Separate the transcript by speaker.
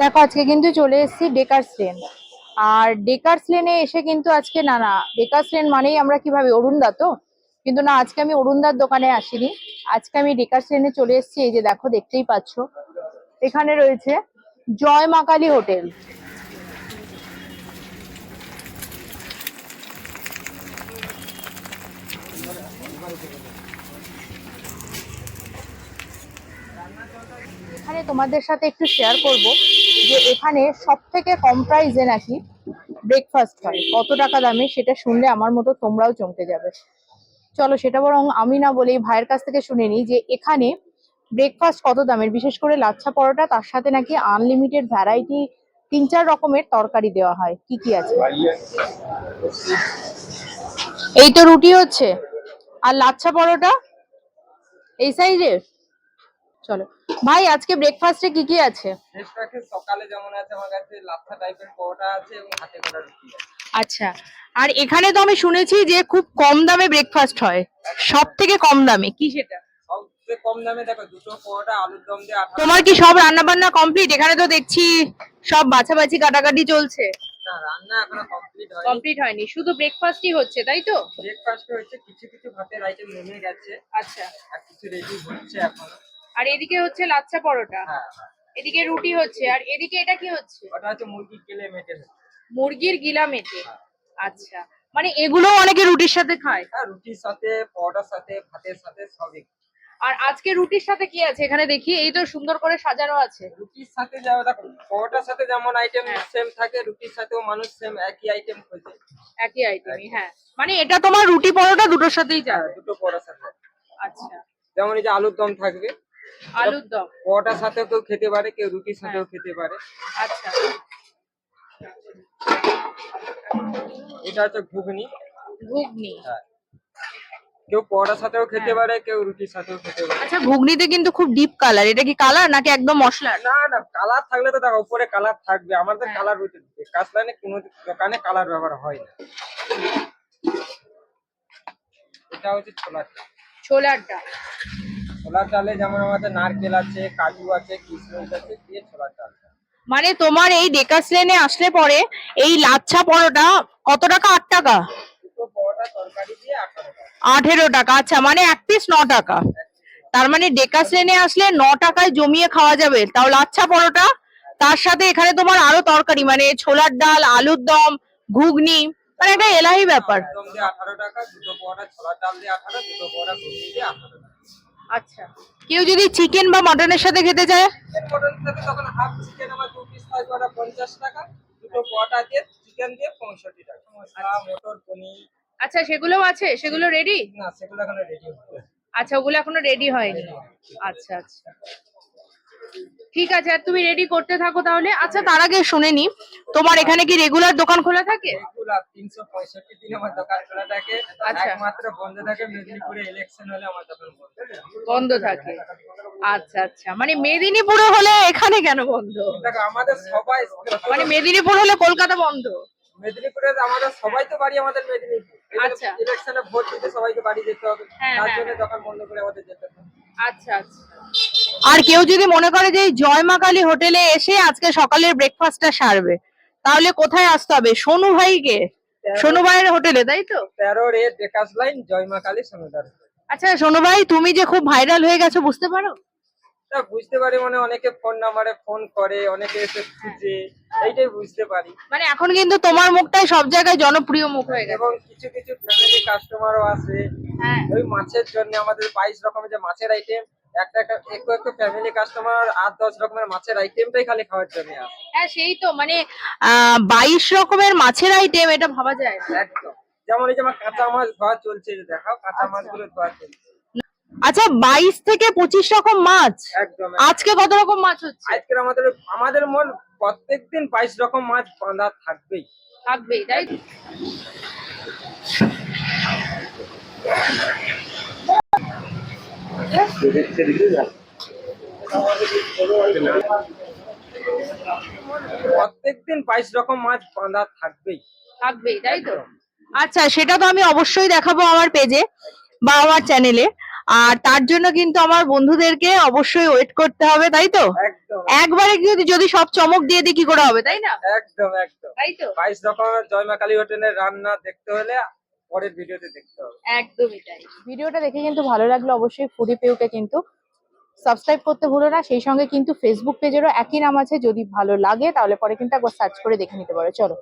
Speaker 1: দেখো, আজকে কিন্তু চলে এসেছি ডেকার্স লেন আর ডেকার্স লেনে এসে কিন্তু আজকে, না না ডেকার্স লেন মানেই আমরা কীভাবে, অরুণদা তো? কিন্তু না, আজকে আমি অরুণদার দোকানে আসিনি। আজকে আমি ডেকার্স লেনে চলে এসেছি, এই যে দেখো, দেখতেই পাচ্ছ। এখানে রয়েছে জয় মা কালী হোটেল। এখানে তোমাদের সাথে একটু শেয়ার করব। যে এখানে সব থেকে কম প্রাইসে নাকি ব্রেকফাস্ট হয়। কত টাকা দামে সেটা শুনলে আমার মতো তোমরাও চমকে যাবে। চলো সেটা বরং আমি না বলে ভাইয়ের কাছ থেকে শুনে নিই যে এখানে ব্রেকফাস্ট কত দামের? বিশেষ করে লাচ্ছা পরোটা, তার সাথে নাকি আনলিমিটেড ভ্যারাইটি তিন চার রকমের তরকারি দেওয়া হয়। কি কি আছে? এই তো রুটি হচ্ছে। আর লাচ্ছা পরোটা? এই সাইজের চলো। ভাই আজকে ব্রেকফাস্টে কি কি আছে?
Speaker 2: ব্রেকফাস্টে সকালে যেমন আছে আমার কাছে লাচ্ছা টাইপের পরোটা আছে এবং হাতে করা রুটি
Speaker 1: আচ্ছা। আর এখানে তো আমি শুনেছি যে খুব কম দামে ব্রেকফাস্ট হয়। সব থেকে কম দামে। কি সেটা?
Speaker 2: সবচেয়ে কম দামে দেখো দুটো পরোটা আলুর দম দিয়ে
Speaker 1: তোমার কি সব রান্না বান্না কমপ্লিট এখানে তো দেখছি সব বাছাবাছি কাটাকাটি চলছে।
Speaker 2: না রান্না এখনও কমপ্লিট হয়নি।
Speaker 1: কমপ্লিট হয়নি। শুধু ব্রেকফাস্টই হচ্ছে তাই তো?
Speaker 2: ব্রেকফাস্টে হচ্ছে কিছু কিছু ভাতের আইটেম নেমে গেছে।
Speaker 1: আচ্ছা।
Speaker 2: আর কিছু রেডি হচ্ছে এখনও।
Speaker 1: আর এদিকে হচ্ছে লাচ্ছা পরোটা।
Speaker 2: হ্যাঁ হ্যাঁ
Speaker 1: এদিকে রুটি হচ্ছে আর এদিকে এটা কি হচ্ছে?
Speaker 2: ওটা হচ্ছে মুরগি কেলে মেটে
Speaker 1: মুরগির গিলা মেটে। আচ্ছা। মানে এগুলো অনেকে রুটির সাথে খায়?
Speaker 2: হ্যাঁ রুটির সাথে পরোটার সাথে ভাতের সাথে সবই।
Speaker 1: আর আজকে রুটির সাথে কি আছে? এখানে দেখি এই তো সুন্দর করে সাজানো আছে।
Speaker 2: রুটির সাথে যাও দেখো পরোটার সাথে যেমন আইটেম
Speaker 1: হ্যাঁ।
Speaker 2: সেম থাকে রুটির সাথেও মানুষ সেম একই আইটেম খোঁজে।
Speaker 1: একই আইটেমই হ্যাঁ। মানে এটা তোমার রুটি পরোটা দুটোর সাথেই
Speaker 2: হ্যাঁ
Speaker 1: যাবে
Speaker 2: দুটো পরোটার সাথে
Speaker 1: আচ্ছা।
Speaker 2: যেমন এই যে আলুর দম থাকবে।
Speaker 1: আলুর দম।
Speaker 2: পরোটার সাথেও কেউ খেতে পারে কেউ রুটির সাথেও
Speaker 1: হ্যাঁ।
Speaker 2: খেতে পারে।
Speaker 1: আচ্ছা।
Speaker 2: এটা হচ্ছে ঘুগনি।
Speaker 1: ঘুগনি।
Speaker 2: হ্যাঁ। কেউ পরোটার সাথেও খেতে
Speaker 1: হ্যাঁ।
Speaker 2: পারে কেউ রুটির সাথেও খেতে পারে।
Speaker 1: আচ্ছা ঘুগনিতে কিন্তু খুব ডিপ কালার এটা কি কালার নাকি একদম মশলার?
Speaker 2: না না কালার থাকলে তো দেখো উপরে কালার থাকবে। আমাদের। কালার হইতে কাসলাইনে কোনো দোকানে কালার ব্যবহার হয় না। এটা হচ্ছে ছোলার
Speaker 1: ছোলার ডাল।
Speaker 2: ছোলার চালে যেমন আমাদের নারকেল আছে কাজু আছে কিশমিশ আছে দিয়ে ছোলার চাল।
Speaker 1: মানে তোমার এই ডেকাস লেনে আসলে পরে এই লাচ্ছা পরোটা কত টাকা? আট টাকা?
Speaker 2: আঠারো টাকা।
Speaker 1: আচ্ছা মানে এক পিস ন টাকা। তার মানে ডেকাস লেনে আসলে ন টাকায় জমিয়ে খাওয়া যাবে। তাও লাচ্ছা পরোটা তার সাথে এখানে তোমার আরও তরকারি মানে ছোলার ডাল আলুর দম ঘুগনি মানে একটা এলাহি ব্যাপার।
Speaker 2: আঠারো টাকা দুটো পরোটা ছোলার ডাল দিয়ে আঠারো দুটো পরোটা ঘুগনি দিয়ে আঠারো টাকা।
Speaker 1: আচ্ছা। কেউ যদি চিকেন বা মটনের সাথে খেতে চায়?
Speaker 2: মটন সাথে তখন হাফ চিকেন আমার দু পিস থাকবে ওটা পঞ্চাশ টাকা। দুটো পটা দিয়ে চিকেন দিয়ে পঁয়ষট্টি টাকা। মশলা মটর পনির।
Speaker 1: আচ্ছা সেগুলোও আছে? সেগুলো রেডি
Speaker 2: না সেগুলো এখনও রেডি
Speaker 1: আচ্ছা ওগুলো এখনও রেডি হয়নি। আচ্ছা আচ্ছা। ঠিক আছে আর তুমি রেডি করতে থাকো তাহলে। আচ্ছা তার আগে শুনে নি তোমার এখানে কি রেগুলার দোকান খোলা থাকে?
Speaker 2: রেগুলার তিনশো পঁয়ষট্টি দিন আমার দোকান খোলা থাকে।
Speaker 1: আচ্ছা।
Speaker 2: একমাত্র বন্ধ থাকে মেদিনীপুরে ইলেকশন হলে আমার দোকান বন্ধ থাকে।
Speaker 1: আচ্ছা আচ্ছা। মানে মেদিনীপুরে হলে এখানে কেন বন্ধ?
Speaker 2: দেখো আমাদের সবাই
Speaker 1: মানে মেদিনীপুর হলে কলকাতা বন্ধ?
Speaker 2: মেদিনীপুরে আমাদের সবাই তো বাড়ি আমাদের মেদিনীপুর।
Speaker 1: আচ্ছা।
Speaker 2: ইলেকশনে ভোট দিতে সবাইকে বাড়ি যেতে হবে।
Speaker 1: হ্যাঁ,
Speaker 2: তার
Speaker 1: হ্যাঁ,
Speaker 2: জন্য
Speaker 1: হ্যাঁ।
Speaker 2: দোকান বন্ধ করে আমাদের
Speaker 1: আচ্ছা আচ্ছা। আর কেউ যদি মনে করে যে জয় মা কালী হোটেলে এসে আজকে সকালের ব্রেকফাস্টটা সারবে তাহলে কোথায় আসতে হবে? সোনু ভাইকে? সোনু ভাইয়ের হোটেলে তাই তো?
Speaker 2: তেরো রে ডেকাস লাইন জয়মা কালী সমুদার।
Speaker 1: আচ্ছা সোনু ভাই তুমি যে খুব ভাইরাল হয়ে গেছো বুঝতে পারো?
Speaker 2: তা বুঝতে পারি মানে অনেকে ফোন নাম্বারে ফোন করে অনেকে এসে খুঁজে এইটাই বুঝতে পারি।
Speaker 1: মানে এখন কিন্তু তোমার মুখটাই সব জায়গায় জনপ্রিয় মুখ হয়ে গেছে।
Speaker 2: এবং কিছু কিছু ফ্যামিলি কাস্টমারও
Speaker 1: হ্যাঁ
Speaker 2: ওই মাছের জন্য আমাদের বাইশ রকমের যে মাছের আইটেম একটা একটা একটু একটু ফ্যামিলি কাস্টমার আট দশ রকমের মাছের আইটেমটাই খালি খাওয়ার জন্য।
Speaker 1: হ্যাঁ সেই তো মানে বাইশ রকমের মাছের আইটেম এটা ভাবা যায়।
Speaker 2: একদম। যেমন এই যে আমার কাঁচা মাছ ধোয়া চলছে দেখাও কাঁচা মাছগুলো ধোয়া চলছে।
Speaker 1: আচ্ছা বাইশ থেকে পঁচিশ রকম মাছ?
Speaker 2: একদম
Speaker 1: আজকে কত রকম মাছ হচ্ছে?
Speaker 2: আজকের আমাদের আমাদের মোট প্রত্যেকদিন বাইশ রকম মাছ বাঁধা থাকবেই।
Speaker 1: থাকবেই তাই?
Speaker 2: প্রত্যেকদিন বাইশ রকম মাছ বাঁধা থাকবেই।
Speaker 1: থাকবেই তাই তো? আচ্ছা সেটা তো আমি অবশ্যই দেখাবো আমার পেজে বা আমার চ্যানেলে। আর তার জন্য কিন্তু আমার বন্ধুদেরকে অবশ্যই ওয়েট করতে হবে তাই তো? একবারে যদি যদি সব চমক দিয়ে দিই কি করে হবে তাই না?
Speaker 2: একদম একদম।
Speaker 1: তাই তো?
Speaker 2: বাইশ রকমের জয়মা কালী হোটেলের রান্না দেখতে হলে পরের ভিডিওতে দেখতে হবে।
Speaker 1: একদমই তাই। ভিডিওটা দেখে কিন্তু ভালো লাগল, অবশ্যই ফুডি পেউকে কিন্তু সাবস্ক্রাইব করতে ভুলো না। সেই সঙ্গে কিন্তু ফেসবুক পেজেরও একই নাম আছে। যদি ভালো লাগে তাহলে পরে কিন্তু একবার সার্চ করে দেখে নিতে পারো। চলো।